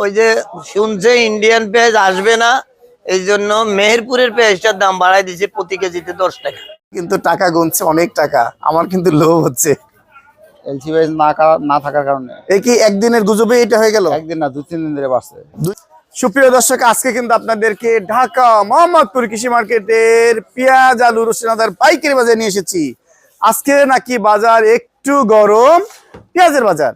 ওই যে শুনছে ইন্ডিয়ান পেঁয়াজ আসবে না এই জন্য মেহেরপুরের পেঁয়াজটার দাম বাড়াই দিয়েছে প্রতি কেজিতে দশ টাকা। কিন্তু টাকা গুনছে অনেক টাকা। আমার কিন্তু লোভ হচ্ছে। এলসি না না থাকার কারণে। এই কি একদিনের গুজবে এটা হয়ে গেল? একদিন না দু তিন দিন ধরে বাড়ছে। সুপ্রিয় দর্শক আজকে কিন্তু আপনাদেরকে ঢাকা মোহাম্মদপুর কৃষি মার্কেটের পেঁয়াজ আলু রসুনাদার পাইকারি বাজারে নিয়ে এসেছি। আজকে নাকি বাজার একটু গরম পেঁয়াজের বাজার।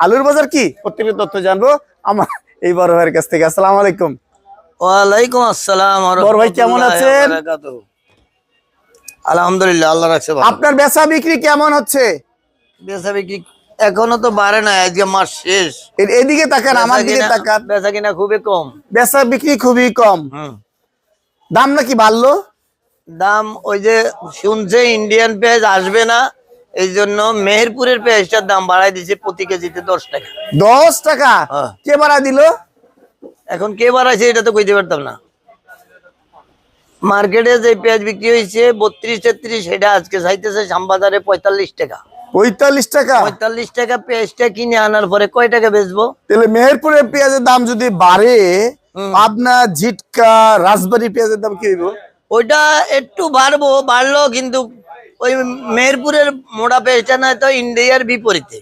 আলুর বাজার কি? প্রত্যেকটা তথ্য জানব। আমার এই বড় ভাইয়ের কাছ থেকে। আসসালামু আলাইকুম। ওয়ালাইকুম আসসালাম বড় ভাই কেমন আছেন? আলহামদুলিল্লাহ আল্লাহ রাখছে ভালো। আপনার বেচা বিক্রি কেমন হচ্ছে? বেচা বিক্রি এখনও তো বাড়ে না আজকে মাস শেষ। এদিকে তাকান আমার দিকে তাকান। বেচা কিনা খুবই কম। বেচা বিক্রি খুবই কম। দাম নাকি বাড়লো? দাম ওই যে শুনছে ইন্ডিয়ান পেঁয়াজ আসবে না এই জন্য মেহেরপুরের পেঁয়াজটার দাম বাড়াই দিয়েছে প্রতি কেজিতে দশ টাকা। দশ টাকা? হ্যাঁ। কে বাড়া দিল? এখন কে বাড়াইছে এটা তো কইতে পারতাম না। মার্কেটে যে পেঁয়াজ বিক্রি হয়েছে বত্রিশ তেত্রিশ সেটা আজকে চাইতেছে শ্যামবাজারে পঁয়তাল্লিশ টাকা। পঁয়তাল্লিশ টাকা? পঁয়তাল্লিশ টাকা পেঁয়াজটা কিনে আনার পরে কয় টাকা বেচবো? তাহলে মেহেরপুরের পেঁয়াজের দাম যদি বাড়ে। পাবনা ঝিটকা রাজবাড়ি পেঁয়াজের দাম কি হইব? ওইটা একটু বাড়বো বাড়লো কিন্তু ওই মেহেরপুরের মোড়া পেঁয়াজটা নয় তো ইন্ডিয়ার বিপরীতে।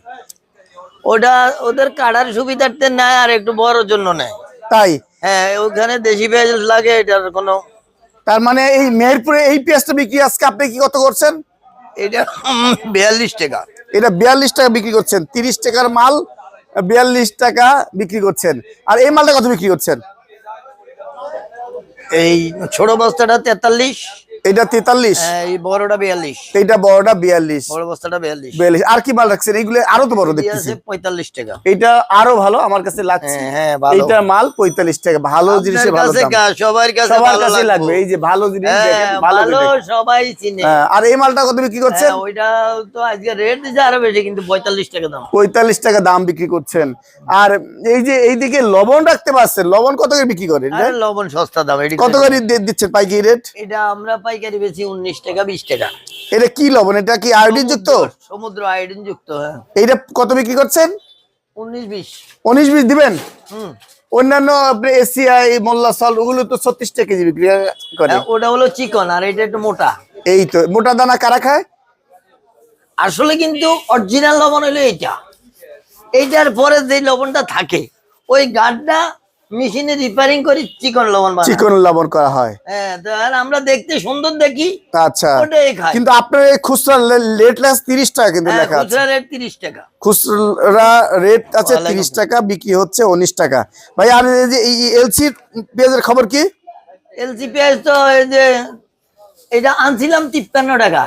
ওটা ওদের কাটার সুবিধার্থে নেয় আর একটু বড় জন্য নেয়। তাই? হ্যাঁ ওখানে দেশি পেঁয়াজ লাগে এটার কোনো তার মানে এই মেহেরপুরে এই পেঁয়াজটা বিক্রি আজকে আপনি কি কত করছেন? এটা বিয়াল্লিশ টাকা। এটা বিয়াল্লিশ টাকা বিক্রি করছেন। তিরিশ টাকার মাল বিয়াল্লিশ টাকা বিক্রি করছেন। আর এই মালটা কত বিক্রি করছেন? এই ছোট বস্তাটা তেতাল্লিশ। এটা তেতাল্লিশ? এই বড়টা বিয়াল্লিশ। এইটা বড়টা বড় বস্তাটা আর কি মাল রাখছেন? এইগুলো আরও তো বড় দেখতেছি। টাকা। এইটা আরও ভালো আমার কাছে লাগছে। হ্যাঁ, হ্যাঁ, ভালো। এইটার মাল পঁয়তাল্লিশ টাকা। ভালো দাম। সবার কাছে সবার কাছে লাগবে। এই যে ভালো জিনিস হ্যাঁ, দেখেন ভালো সবাই চিনে। হ্যাঁ, আর এই মালটা কত বিক্রি করছেন? হ্যাঁ, ওইটা তো আজকে রেট আরও বেশি কিন্তু পঁয়তাল্লিশ টাকা দাম। পঁয়তাল্লিশ টাকা দাম বিক্রি করছেন। আর এই যে এইদিকে লবণ রাখতে পারছেন? লবণ কত করে বিক্রি করেন? লবণ সস্তা দাম এটি কত করে দিচ্ছেন? পাইকারি রেট এটা আমরা পাইকারি বেশি উনিশ টাকা বিশ টাকা। এটা কি লবণ? এটা কি আয়োডিন যুক্ত সমুদ্র আয়োডিন যুক্ত হ্যাঁ। এইটা কত বিক্রি করছেন? উনিশ বিশ। উনিশ বিশ দিবেন? হুম। অন্যান্য আপনি এসিআই মোল্লা সল ওগুলো তো ছত্রিশ টাকা কেজি বিক্রি করে। হ্যাঁ, ওটা হলো চিকন আর এটা একটু মোটা। এই তো মোটা দানা কারা খায়? আসলে কিন্তু অরিজিনাল লবণ হলো এইটা। এইটার পরে যে লবণটা থাকে ওই গাঢ়টা মেশিনে রিপেয়ারিং করি চিকন লবণ চিকন লবণ করা হয়। হ্যাঁ আমরা দেখতে সুন্দর দেখি। আচ্ছা। কিন্তু আপনার এই খুচরা লেট লাস তিরিশ টাকা কিন্তু হ্যাঁ, লেখা আছে। খুচরা রেট তিরিশ টাকা। খুচরা রেট আছে তিরিশ টাকা বিক্রি হচ্ছে উনিশ টাকা। ভাই আর এই যে এলসি পেঁয়াজের খবর কি? এলসি পেঁয়াজ তো এই যে এটা আনছিলাম তিপ্পান্ন টাকা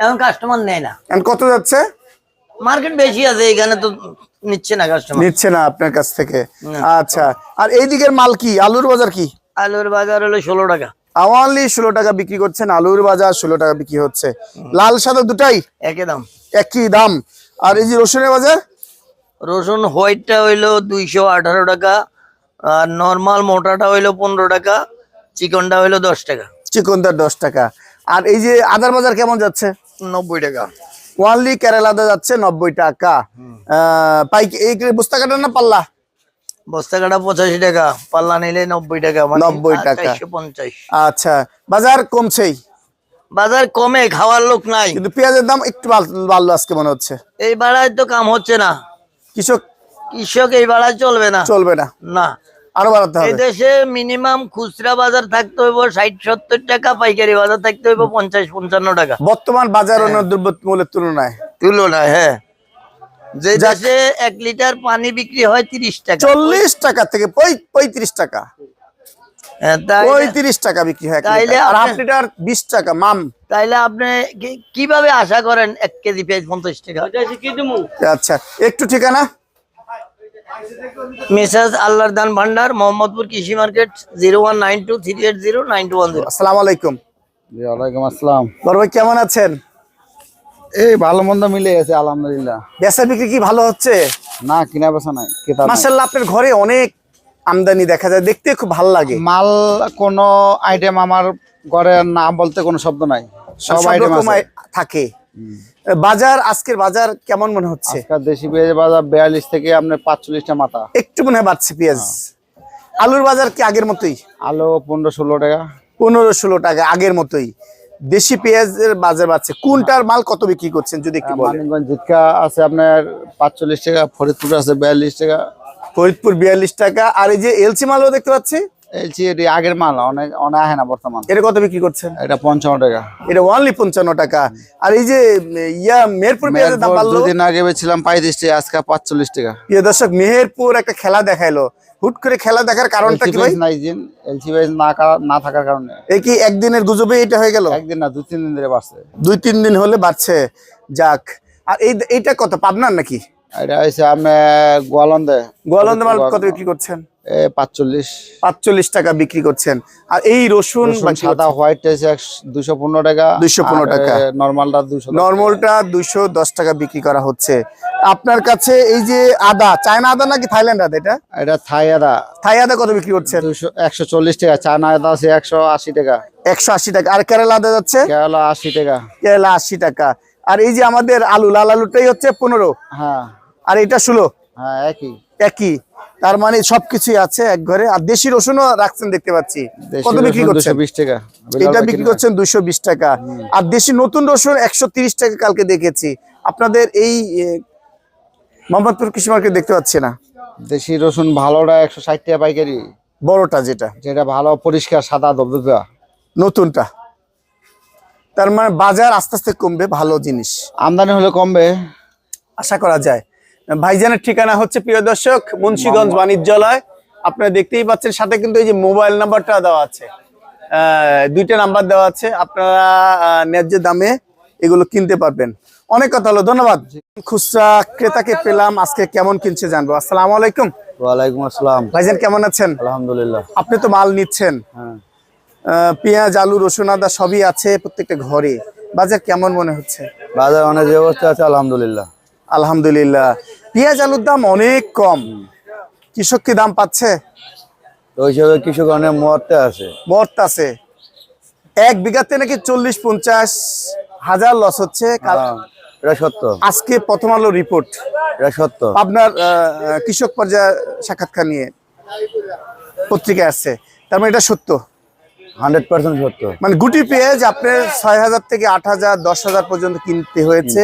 এখন কাস্টমার নেয় না। এখন কত যাচ্ছে? মার্কেট বেশি আছে এখানে তো নিচ্ছে না কাস্টমার নিচ্ছে না আপনার কাছ থেকে। আচ্ছা আর এই দিকের মাল কি? আলুর বাজার কি? আলুর বাজার হলো ষোলো টাকা। আওয়ানলি ষোলো টাকা বিক্রি করছেন আলুর বাজার ষোলো টাকা বিক্রি হচ্ছে। লাল সাদা দুটাই? একই দাম। একই দাম। আর এই যে রসুনের বাজার? রসুন হোয়াইটটা হইল দুইশো আঠারো টাকা আর নর্মাল মোটাটা হইল পনেরো টাকা চিকনটা হইল দশ টাকা। চিকনদার দশ টাকা। আর এই যে আদার বাজার কেমন যাচ্ছে? নব্বই টাকা। ওয়ানলি কেরালাতে যাচ্ছে নব্বই টাকা। পাইক এই বস্তা কাটা না পাল্লা? বস্তা কাটা পঁচাশি টাকা পাল্লা নিলে নব্বই টাকা মানে 90 টাকা। পঞ্চাশ। আচ্ছা বাজার কমছেই? বাজার কমে খাওয়ার লোক নাই। কিন্তু পেঁয়াজের দাম একটু বাড়- বাড়লো আজকে মনে হচ্ছে। এই বাড়ায় তো কাম হচ্ছে না। কৃষক কৃষক এই বাড়ায় চলবে না। চলবে না। না। আরও বাড়াতে হবে। দেশে মিনিমাম খুচরা বাজার থাকতে হইব ষাট সত্তর টাকা পাইকারি বাজার থাকতে হইব পঞ্চাশ পঞ্চান্ন টাকা। বর্তমান বাজার অন্য দ্রব্য মূল্যের তুলনায়। তুলনায় হ্যাঁ। যে দেশে এক লিটার পানি বিক্রি হয় তিরিশ টাকা। চল্লিশ টাকা থেকে পঁয়ত্রিশ টাকা। হ্যাঁ, পঁয়ত্রিশ টাকা বিক্রি হয় তাইলে আর হাফ লিটার বিশ টাকা মাম। তাইলে আপনি কি- কীভাবে আশা করেন এক কেজি পেঁয়াজ পঞ্চাশ টাকা? আচ্ছা একটু ঠিকানা? মেসাজ আল্লাহর দান ভান্ডার মোহাম্মদপুর কৃষি market zero one nine two three eight zero nine two one zero. আসসালামু আলাইকুম ওয়ালাইকুম আসসালাম। বড় ভাই কেমন আছেন? এই ভালো মন্দ মিলে গেছে আলহামদুলিল্লাহ। বেচা বিক্রি কি ভালো হচ্ছে? না কিনা বেচা নাই। মাসাল্লাহ আপনার ঘরে অনেক আমদানি দেখা যায় দেখতে খুব ভালো লাগে। মাল কোন আইটেম আমার ঘরে না বলতে কোনো শব্দ নাই। সব আইটেম থাকে। বাজার আজকের বাজার কেমন মনে হচ্ছে? দেশি পেঁয়াজ বাজার বিয়াল্লিশ থেকে আপনার পাঁচচল্লিশটা মাথা। একটু মনে হয় বাড়ছে পেঁয়াজ। আলুর বাজার কি আগের মতোই? আলু পনেরো ষোলো টাকা। পনেরো ষোলো টাকা আগের মতোই। দেশি পেঁয়াজের বাজার বাড়ছে। কোনটার মাল কত বিক্রি করছেন যদি একটু বলেন? জিটকা আছে আপনার পাঁচচল্লিশ টাকা ফরিদপুর আছে বিয়াল্লিশ টাকা। ফরিদপুর বিয়াল্লিশ টাকা। আর এই যে এলসি মালও দেখতে পাচ্ছি? এটি আগের মাল অনেক অনেক আহে না বর্তমান। এটা কত বিক্রি করছেন? এটা পঞ্চান্ন টাকা। এটা পঞ্চান্ন টাকা। আর এই যে ইয়া মেহেরপুর পেঁয়াজের দাম মেহেরপুর বাড়লো? দুদিন আগে বেছিলাম পঁয়ত্রিশ টাকা আজকে পাঁচচল্লিশ টাকা। প্রিয় দর্শক মেহেরপুর একটা খেলা দেখাইলো। হুট করে খেলা দেখার কারণটা কি ভাই? এলসি না না থাকার কারণে। এই কি একদিনের গুজবে এটা হয়ে গেল? একদিন না দু তিন দিন ধরে বাড়ছে। দুই তিন দিন হলে বাড়ছে। যাক। আর এই এইটা কত পাবনার নাকি? এটা হয়েছে আপনি গোয়ালন্দে। গোয়ালন্দ মাল কত বিক্রি করছেন? পাঁচচল্লিশ। পাঁচচল্লিশ টাকা বিক্রি করছেন। আর এই রসুন সাদা হোয়াইট দুশো পনেরো টাকা। 215 টাকা। নর্মালটা দুশো। নর্মালটা দুইশো দশ টাকা বিক্রি করা হচ্ছে। আপনার কাছে এই যে আদা চায়না আদা নাকি থাইল্যান্ড আদা এটা? এটা থাই আদা। থাই আদা কত বিক্রি করছেন? দুশো একশো চল্লিশ টাকা। চায়না আদা আছে একশো আশি টাকা। একশো আশি টাকা। আর কেরালা আদা যাচ্ছে? কেরালা আশি টাকা। কেরালা আশি টাকা। আর এই যে আমাদের আলু লাল আলুটাই হচ্ছে পনেরো। হ্যাঁ। আর এটা ষোলো? হ্যাঁ একই। একই। তার মানে সবকিছুই আছে এক ঘরে। আর দেশি রসুনও রাখছেন দেখতে পাচ্ছি। কত বিক্রি করছেন? টাকা। এটা বিক্রি করছেন দুইশো বিশ টাকা। আর দেশি নতুন রসুন একশো তিরিশ টাকা কালকে দেখেছি। আপনাদের এই মোহাম্মদপুর কৃষি মার্কেট দেখতে পাচ্ছি না। দেশি রসুন ভালোটা একশো ষাট টাকা পাইকারি। বড়টা যেটা। যেটা ভালো পরিষ্কার সাদা দবদবা নতুনটা। তার মানে বাজার আস্তে আস্তে কমবে ভালো জিনিস। আমদানি হলে কমবে। আশা করা যায়। ভাইজানের ঠিকানা হচ্ছে প্রিয় দর্শক মুন্সিগঞ্জ বাণিজ্যালয়। আপনারা দেখতেই পাচ্ছেন সাথে কিন্তু এই যে মোবাইল নাম্বারটা দেওয়া আছে। দুইটা নাম্বার দেওয়া আছে আপনারা ন্যায্য দামে এগুলো কিনতে পারবেন। অনেক কথা হলো ধন্যবাদ। খুচরা ক্রেতাকে পেলাম আজকে কেমন কিনছে জানব। আসসালামু আলাইকুম। ওয়ালাইকুম আসসালাম। ভাইজান কেমন আছেন? আলহামদুলিল্লাহ। আপনি তো মাল নিচ্ছেন। হ্যাঁ। পেঁয়াজ আলু রসুন আদা সবই আছে প্রত্যেকটা ঘরে। বাজার কেমন মনে হচ্ছে? বাজার অনেক ব্যবস্থা আছে আলহামদুলিল্লাহ। আলহামদুলিল্লাহ। পেঁয়াজ আলুর দাম অনেক কম। কৃষক কি দাম পাচ্ছে? তো হিসাবে কৃষক অনেক মরতে আছে। বর্ত আছে। এক বিঘাতে নাকি চল্লিশ পঞ্চাশ হাজার লস হচ্ছে। হ্যাঁ, এটা সত্য। আজকে প্রথম আলো রিপোর্ট এটা সত্য। আপনার কৃষক পর্যায়ে সাক্ষাৎকার নিয়ে পত্রিকায় আসছে। তার মানে এটা সত্য? হান্ড্রেড পার্সেন্ট সত্য। মানে গুটি পেঁয়াজ আপনার ছয় হাজার থেকে আট হাজার দশ হাজার পর্যন্ত কিনতে হয়েছে।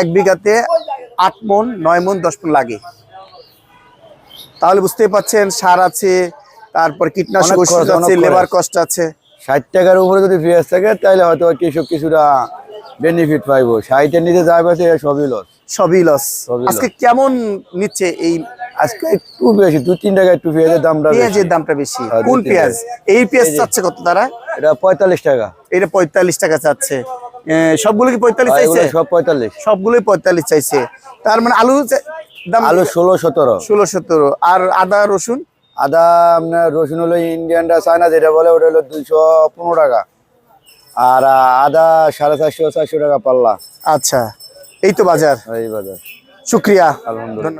এক বিঘাতে আট মন নয় মন দশ মন লাগে। তাহলে বুঝতেই পাচ্ছেন সার আছে তারপর কীটনাশক ওষুধ আছে লেবার। কষ্ট আছে। ষাট টাকার উপরে যদি পেঁয়াজ থাকে তাহলে হয়তো কৃষক কিছুটা বেনিফিট পাইবো। ষাটের নিচে যাই পাচ্ছে সবই লস সবই লস আজকে কেমন নিচ্ছে এই আজকে একটু বেশি দুই তিন টাকা একটু পেঁয়াজের দামটা। পেঁয়াজের দামটা বেশি। হ্যাঁ, কোন পেঁয়াজ? এই পেঁয়াজ চাচ্ছে কত তারা? এটা পঁয়তাল্লিশ টাকা। এটা পঁয়তাল্লিশ টাকা চাচ্ছে। সবগুলো কি পঁয়তাল্লিশ এগুলো চাইছে? সব পঁয়তাল্লিশ। সবগুলোই পঁয়তাল্লিশ চাইছে। তার মানে আলু দাম আলু ষোলো সতেরো। ষোলো সতেরো। আর আদা রসুন? আদা আপনার রসুন হলো ইন্ডিয়ানটা চায়না যেটা বলে ওটা হলো দুইশো পনেরো টাকা। আর আদা সাড়ে চারশো চারশো টাকা পাল্লা। আচ্ছা এই তো বাজার। এই বাজার। শুক্রিয়া। আলহামদুলিল্লাহ।